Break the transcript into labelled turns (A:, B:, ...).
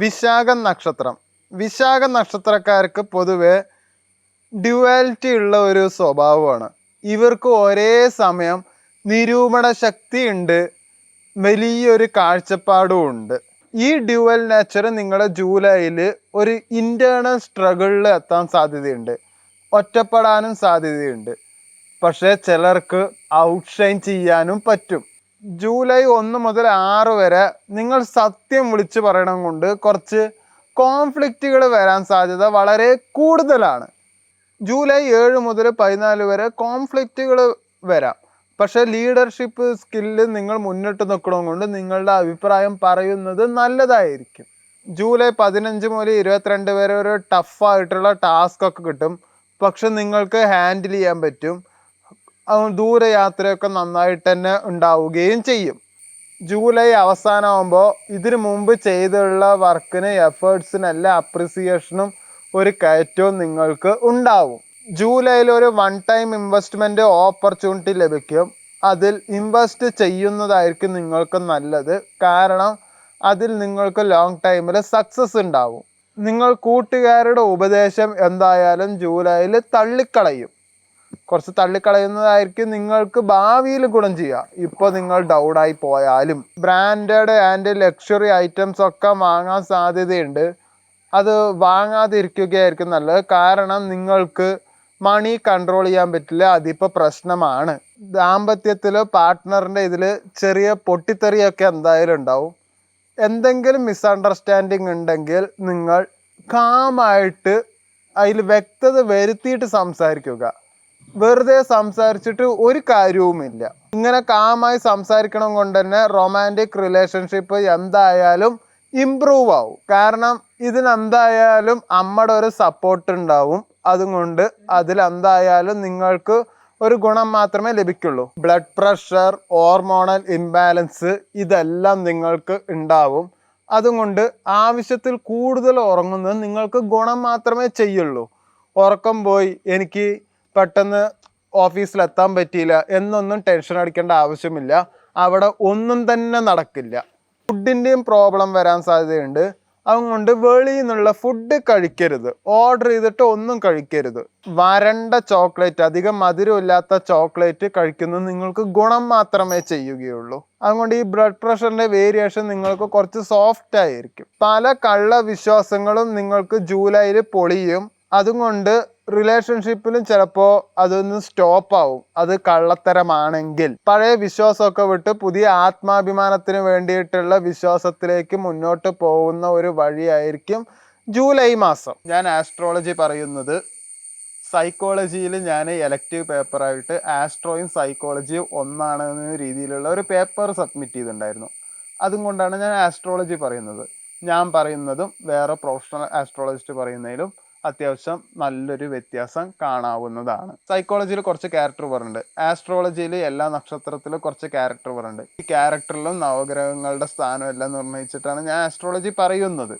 A: വിശാഖം നക്ഷത്രം. വിശാഖ നക്ഷത്രക്കാർക്ക് പൊതുവെ ഡ്യുവാലിറ്റി ഉള്ള ഒരു സ്വഭാവമാണ്. ഇവർക്ക് ഒരേ സമയം നിരൂപണ ശക്തി ഉണ്ട് വലിയൊരു കാഴ്ചപ്പാടും ഉണ്ട്. ഈ ഡ്യുവൽ നേച്ചർ നിങ്ങളുടെ ജൂലൈയിൽ ഒരു ഇന്റേണൽ സ്ട്രഗിളിൽ എത്താൻ സാധ്യതയുണ്ട്. ഒറ്റപ്പെടാനും സാധ്യതയുണ്ട്. പക്ഷേ ചിലർക്ക് ഔട്ട്ഷൈൻ ചെയ്യാനും പറ്റും. ജൂലൈ ഒന്ന് മുതൽ ആറ് വരെ നിങ്ങൾ സത്യം വിളിച്ചു പറയണം കൊണ്ട് കുറച്ച് കോൺഫ്ലിക്റ്റുകൾ വരാൻ സാധ്യത വളരെ കൂടുതലാണ്. ജൂലൈ ഏഴ് മുതൽ പതിനാല് വരെ കോൺഫ്ലിക്റ്റുകൾ വരാം. പക്ഷേ ലീഡർഷിപ്പ് സ്കില്ല് നിങ്ങൾ മുന്നിട്ട് നിൽക്കണം കൊണ്ട് നിങ്ങളുടെ അഭിപ്രായം പറയുന്നത് നല്ലതായിരിക്കും. ജൂലൈ പതിനഞ്ച് മുതൽ ഇരുപത്തിരണ്ട് വരെ ഒരു ടഫായിട്ടുള്ള ടാസ്ക് ഒക്കെ കിട്ടും. പക്ഷെ നിങ്ങൾക്ക് ഹാൻഡിൽ ചെയ്യാൻ പറ്റും. ദൂരയാത്രയൊക്കെ നന്നായിട്ട് തന്നെ ഉണ്ടാവുകയും ചെയ്യും. ജൂലൈ അവസാനമാകുമ്പോൾ ഇതിനു മുമ്പ് ചെയ്തുള്ള വർക്കിന് എഫേർട്സിനെല്ലാം അപ്രിസിയേഷനും ഒരു കയറ്റവും നിങ്ങൾക്ക് ഉണ്ടാവും. ജൂലൈയിൽ ഒരു വൺ ടൈം ഇൻവെസ്റ്റ്മെന്റ് ഓപ്പർച്യൂണിറ്റി ലഭിക്കും. അതിൽ ഇൻവെസ്റ്റ് ചെയ്യുന്നതായിരിക്കും നിങ്ങൾക്ക് നല്ലത്. കാരണം അതിൽ നിങ്ങൾക്ക് ലോങ് ടൈമിൽ സക്സസ് ഉണ്ടാവും. നിങ്ങൾ കൂട്ടുകാരുടെ ഉപദേശം എന്തായാലും ജൂലൈയിൽ തള്ളിക്കളയും. കുറച്ച് തള്ളിക്കളയുന്നതായിരിക്കും നിങ്ങൾക്ക് ഭാവിയിൽ ഗുണം ചെയ്യുക. ഇപ്പോൾ നിങ്ങൾ ഡൗണായി പോയാലും ബ്രാൻഡഡ് ആൻഡ് ലക്ഷറി ഐറ്റംസ് ഒക്കെ വാങ്ങാൻ സാധ്യതയുണ്ട്. അത് വാങ്ങാതിരിക്കുകയായിരിക്കും നല്ലത്. കാരണം നിങ്ങൾക്ക് മണി കൺട്രോൾ ചെയ്യാൻ പറ്റില്ല. അതിപ്പോൾ പ്രശ്നമാണ്. ദാമ്പത്യത്തിൽ പാർട്ട്ണറിന്റെ ഇതിൽ ചെറിയ പൊട്ടിത്തെറിയൊക്കെ എന്തായാലും ഉണ്ടാവും. എന്തെങ്കിലും മിസ്അണ്ടർസ്റ്റാൻഡിങ് ഉണ്ടെങ്കിൽ നിങ്ങൾ കാമായിട്ട് അതിൽ വ്യക്തത വരുത്തിയിട്ട് സംസാരിക്കുക. വെറുതെ സംസാരിച്ചിട്ട് ഒരു കാര്യവുമില്ല. ഇങ്ങനെ കാമായി സംസാരിക്കണം കൊണ്ട് തന്നെ റൊമാന്റിക് റിലേഷൻഷിപ്പ് എന്തായാലും ഇമ്പ്രൂവ് ആവും. കാരണം ഇതിനെന്തായാലും അമ്മയുടെ ഒരു സപ്പോർട്ട് ഉണ്ടാവും. അതുകൊണ്ട് അതിലെന്തായാലും നിങ്ങൾക്ക് ഒരു ഗുണം മാത്രമേ ലഭിക്കുള്ളൂ. ബ്ലഡ് പ്രഷർ ഹോർമോണൽ ഇംബാലൻസ് ഇതെല്ലാം നിങ്ങൾക്ക് ഉണ്ടാവും. അതുകൊണ്ട് ആവശ്യത്തിൽ കൂടുതൽ ഉറങ്ങുന്നത് നിങ്ങൾക്ക് ഗുണം മാത്രമേ ചെയ്യുള്ളൂ. ഉറക്കം പോയി എനിക്ക് പെട്ടെന്ന് ഓഫീസിൽ എത്താൻ പറ്റിയില്ല എന്നൊന്നും ടെൻഷൻ അടിക്കേണ്ട ആവശ്യമില്ല. അവിടെ ഒന്നും തന്നെ നടക്കില്ല. ഫുഡിന്റെയും പ്രോബ്ലം വരാൻ സാധ്യതയുണ്ട്. അതുകൊണ്ട് വെളിയിൽ നിന്നുള്ള ഫുഡ് കഴിക്കരുത്. ഓർഡർ ചെയ്തിട്ട് ഒന്നും കഴിക്കരുത്. വരണ്ട ചോക്ലേറ്റ് അധികം മധുരമില്ലാത്ത ചോക്ലേറ്റ് കഴിക്കുന്നത് നിങ്ങൾക്ക് ഗുണം മാത്രമേ ചെയ്യുകയുള്ളൂ. അതുകൊണ്ട് ഈ ബ്ലഡ് പ്രഷറിന്റെ വേരിയേഷൻ നിങ്ങൾക്ക് കുറച്ച് സോഫ്റ്റ് ആയിരിക്കും. പല കള്ള വിശ്വാസങ്ങളും നിങ്ങൾക്ക് ജൂലൈയിൽ പൊളിയും. അതുകൊണ്ട് റിലേഷൻഷിപ്പിലും ചിലപ്പോൾ അതൊന്ന് സ്റ്റോപ്പ് ആവും. അത് കള്ളത്തരമാണെങ്കിൽ. പഴയ വിശ്വാസമൊക്കെ വിട്ട് പുതിയ ആത്മാഭിമാനത്തിന് വേണ്ടിയിട്ടുള്ള വിശ്വാസത്തിലേക്ക് മുന്നോട്ട് പോകുന്ന ഒരു വഴിയായിരിക്കും ജൂലൈ മാസം. ഞാൻ ആസ്ട്രോളജി പറയുന്നത് സൈക്കോളജിയിൽ ഞാൻ എലക്റ്റീവ് പേപ്പറായിട്ട് ആസ്ട്രോയും സൈക്കോളജിയും ഒന്നാണ് എന്ന രീതിയിലുള്ള ഒരു പേപ്പർ സബ്മിറ്റ് ചെയ്തിട്ടുണ്ടായിരുന്നു. അതും കൊണ്ടാണ് ഞാൻ ആസ്ട്രോളജി പറയുന്നത്. ഞാൻ പറയുന്നതും വേറെ പ്രൊഫഷണൽ ആസ്ട്രോളജിസ്റ്റ് പറയുന്നതിലും അത്യാവശ്യം നല്ലൊരു വ്യത്യാസം കാണാവുന്നതാണ്. സൈക്കോളജിയിൽ കുറച്ച് ക്യാരക്ടർ പറയുന്നുണ്ട് ആസ്ട്രോളജിയിൽ എല്ലാ നക്ഷത്രത്തിലും കുറച്ച് ക്യാരക്ടർ പറയുന്നുണ്ട് ഈ ക്യാരക്ടറിലും നവഗ്രഹങ്ങളുടെ സ്ഥാനം എല്ലാം നിർണയിച്ചിട്ടാണ് ഞാൻ ആസ്ട്രോളജി പറയുന്നത്.